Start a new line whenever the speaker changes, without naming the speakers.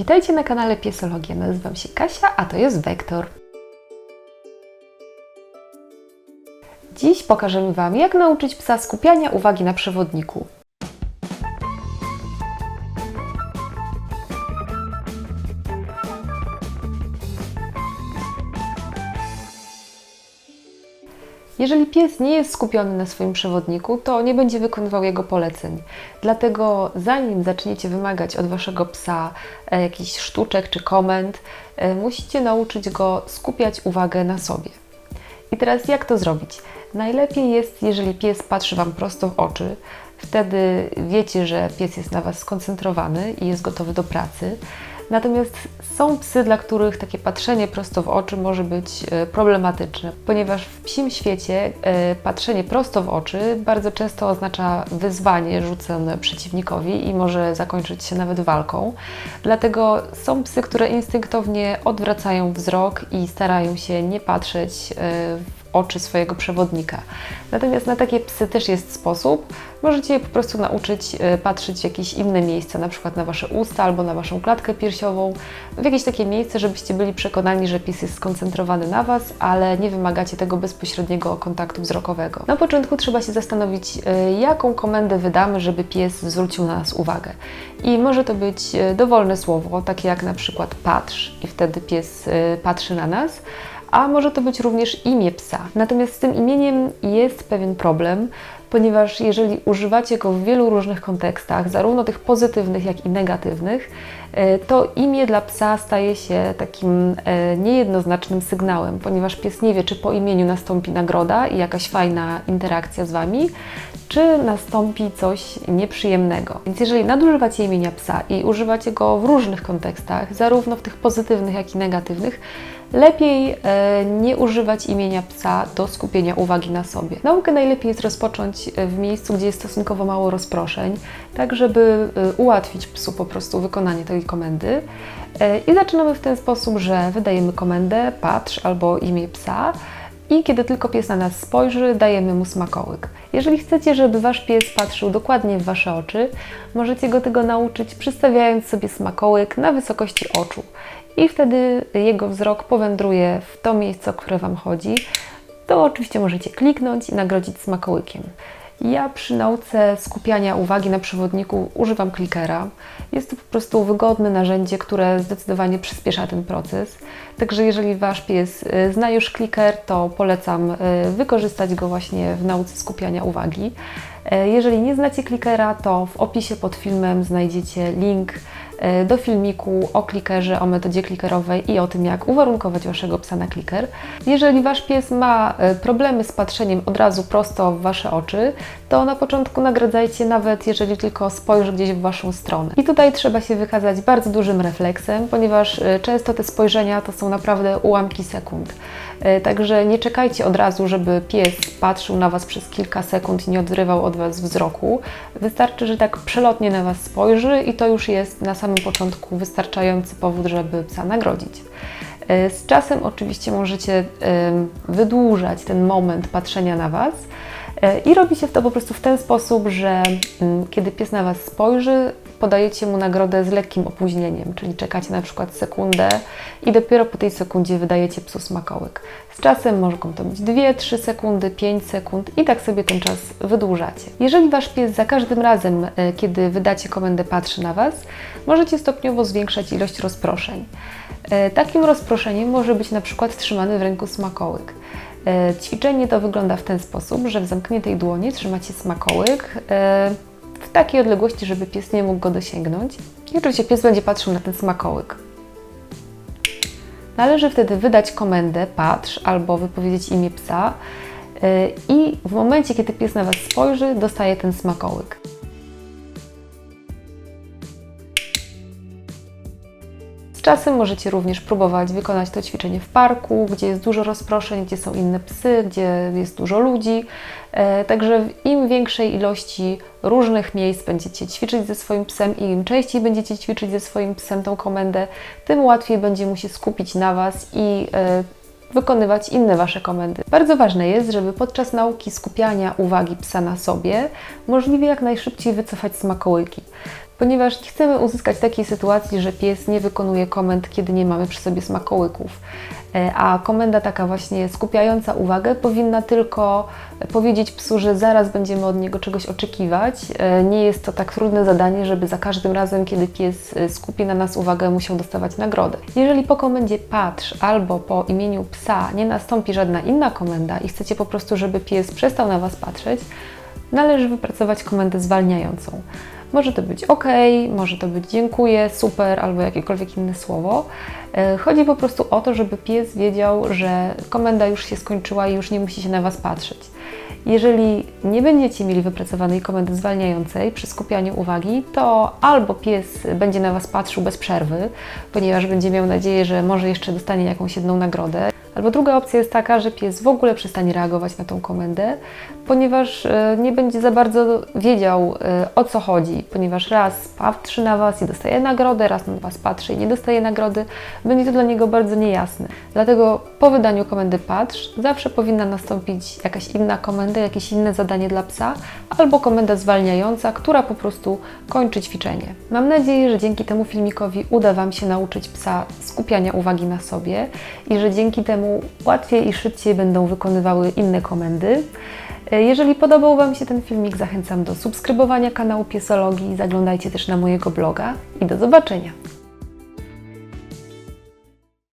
Witajcie na kanale Piesologia. Nazywam się Kasia, a to jest Wektor. Dziś pokażemy Wam, jak nauczyć psa skupiania uwagi na przewodniku. Jeżeli pies nie jest skupiony na swoim przewodniku, to nie będzie wykonywał jego poleceń. Dlatego, zanim zaczniecie wymagać od waszego psa e, jakichś sztuczek czy komend, e, musicie nauczyć go skupiać uwagę na sobie. I teraz, jak to zrobić? Najlepiej jest, jeżeli pies patrzy Wam prosto w oczy. Wtedy wiecie, że pies jest na Was skoncentrowany i jest gotowy do pracy. Natomiast są psy, dla których takie patrzenie prosto w oczy może być e, problematyczne, ponieważ w psim świecie e, patrzenie prosto w oczy bardzo często oznacza wyzwanie rzucone przeciwnikowi i może zakończyć się nawet walką. Dlatego są psy, które instynktownie odwracają wzrok i starają się nie patrzeć e, w oczy swojego przewodnika. Natomiast na takie psy też jest sposób. Możecie je po prostu nauczyć e, patrzeć w jakieś inne miejsca, na przykład na Wasze usta albo na Waszą klatkę piersiową, w jakieś takie miejsce, żebyście byli przekonani, że pies jest skoncentrowany na Was, ale nie wymagacie tego bezpośredniego kontaktu wzrokowego. Na początku trzeba się zastanowić, e, jaką komendę wydamy, żeby pies zwrócił na nas uwagę. I może to być e, dowolne słowo, takie jak na przykład patrz i wtedy pies patrzy na nas, a może to być również imię psa. Natomiast z tym imieniem jest pewien problem, ponieważ jeżeli używacie go w wielu różnych kontekstach, zarówno tych pozytywnych, jak i negatywnych, e, to imię dla psa staje się takim e, niejednoznacznym sygnałem, ponieważ pies nie wie, czy po imieniu nastąpi nagroda i jakaś fajna interakcja z Wami, czy nastąpi coś nieprzyjemnego. Więc jeżeli nadużywacie imienia psa i używacie go w różnych kontekstach, zarówno w tych pozytywnych, jak i negatywnych, lepiej e, nie używać imienia psa do skupienia uwagi na sobie. Naukę najlepiej jest rozpocząć w miejscu, gdzie jest stosunkowo mało rozproszeń, tak żeby e, ułatwić psu po prostu wykonanie tej komendy. E, I zaczynamy w ten sposób, że wydajemy komendę patrz albo imię psa i kiedy tylko pies na nas spojrzy, dajemy mu smakołyk. Jeżeli chcecie, żeby Wasz pies patrzył dokładnie w Wasze oczy, możecie go tego nauczyć, przystawiając sobie smakołyk na wysokości oczu. I wtedy jego wzrok powędruje w to miejsce, o które Wam chodzi. To oczywiście możecie kliknąć i nagrodzić smakołykiem. Ja przy nauce skupiania uwagi na przewodniku używam klikera. Jest to po prostu wygodne narzędzie, które zdecydowanie przyspiesza ten proces. Także jeżeli Wasz pies y, zna już kliker, to polecam y, wykorzystać go właśnie w nauce skupiania uwagi. Y, jeżeli nie znacie klikera, to w opisie pod filmem znajdziecie link do filmiku o klikerze, o metodzie klikerowej i o tym, jak uwarunkować Waszego psa na kliker. Jeżeli Wasz pies ma e, problemy z patrzeniem od razu prosto w Wasze oczy, to na początku nagradzajcie nawet, jeżeli tylko spojrzy gdzieś w Waszą stronę. I tutaj trzeba się wykazać bardzo dużym refleksem, ponieważ e, często te spojrzenia to są naprawdę ułamki sekund. Także nie czekajcie od razu, żeby pies patrzył na Was przez kilka sekund i nie odrywał od Was wzroku. Wystarczy, że tak przelotnie na Was spojrzy i to już jest na samym samym początku wystarczający powód, żeby psa nagrodzić. E, z czasem oczywiście możecie wydłużać ten moment patrzenia na Was e, i robi się to po prostu w ten sposób, że kiedy pies na Was spojrzy, podajecie mu nagrodę z lekkim opóźnieniem, czyli czekacie na przykład sekundę i dopiero po tej sekundzie wydajecie psu smakołyk. Z czasem mogą to być 2-3 sekundy, 5 sekund i tak sobie ten czas wydłużacie. Jeżeli Wasz pies za każdym razem, e, kiedy wydacie komendę, patrzy na Was, możecie stopniowo zwiększać ilość rozproszeń. E, takim rozproszeniem może być na przykład trzymany w ręku smakołyk. E, ćwiczenie to wygląda w ten sposób, że w zamkniętej dłoni trzymacie smakołyk w takiej odległości, żeby pies nie mógł go dosięgnąć. I oczywiście pies będzie patrzył na ten smakołyk. Należy wtedy wydać komendę patrz albo wypowiedzieć imię psa y, i w momencie, kiedy pies na Was spojrzy, dostaje ten smakołyk. Czasem możecie również próbować wykonać to ćwiczenie w parku, gdzie jest dużo rozproszeń, gdzie są inne psy, gdzie jest dużo ludzi. E, także w im większej ilości różnych miejsc będziecie ćwiczyć ze swoim psem i im częściej będziecie ćwiczyć ze swoim psem tą komendę, tym łatwiej będzie mu się skupić na Was i e, wykonywać inne Wasze komendy. Bardzo ważne jest, żeby podczas nauki skupiania uwagi psa na sobie możliwie jak najszybciej wycofać smakołyki. Ponieważ nie chcemy uzyskać takiej sytuacji, że pies nie wykonuje komend, kiedy nie mamy przy sobie smakołyków. E, A komenda taka właśnie skupiająca uwagę powinna tylko powiedzieć psu, że zaraz będziemy od niego czegoś oczekiwać. E, Nie jest to tak trudne zadanie, żeby za każdym razem, kiedy pies e, skupi na nas uwagę, musiał dostawać nagrodę. Jeżeli po komendzie patrz albo po imieniu psa nie nastąpi żadna inna komenda i chcecie po prostu, żeby pies przestał na Was patrzeć, należy wypracować komendę zwalniającą. Może to być OK, może to być dziękuję, super albo jakiekolwiek inne słowo. E, Chodzi po prostu o to, żeby pies wiedział, że komenda już się skończyła i już nie musi się na Was patrzeć. Jeżeli nie będziecie mieli wypracowanej komendy zwalniającej przy skupianiu uwagi, to albo pies będzie na Was patrzył bez przerwy, ponieważ będzie miał nadzieję, że może jeszcze dostanie jakąś jedną nagrodę, Albo druga opcja jest taka, że pies w ogóle przestanie reagować na tą komendę, ponieważ e, nie będzie za bardzo wiedział e, o co chodzi, ponieważ raz patrzy na Was i dostaje nagrodę, raz na Was patrzy i nie dostaje nagrody, będzie to dla niego bardzo niejasne. Dlatego po wydaniu komendy patrz zawsze powinna nastąpić jakaś inna komenda, jakieś inne zadanie dla psa, albo komenda zwalniająca, która po prostu kończy ćwiczenie. Mam nadzieję, że dzięki temu filmikowi uda Wam się nauczyć psa skupiania uwagi na sobie i że dzięki temu łatwiej i szybciej będą wykonywały inne komendy. E, Jeżeli podobał Wam się ten filmik, zachęcam do subskrybowania kanału Piesologii, zaglądajcie też na mojego bloga i do zobaczenia.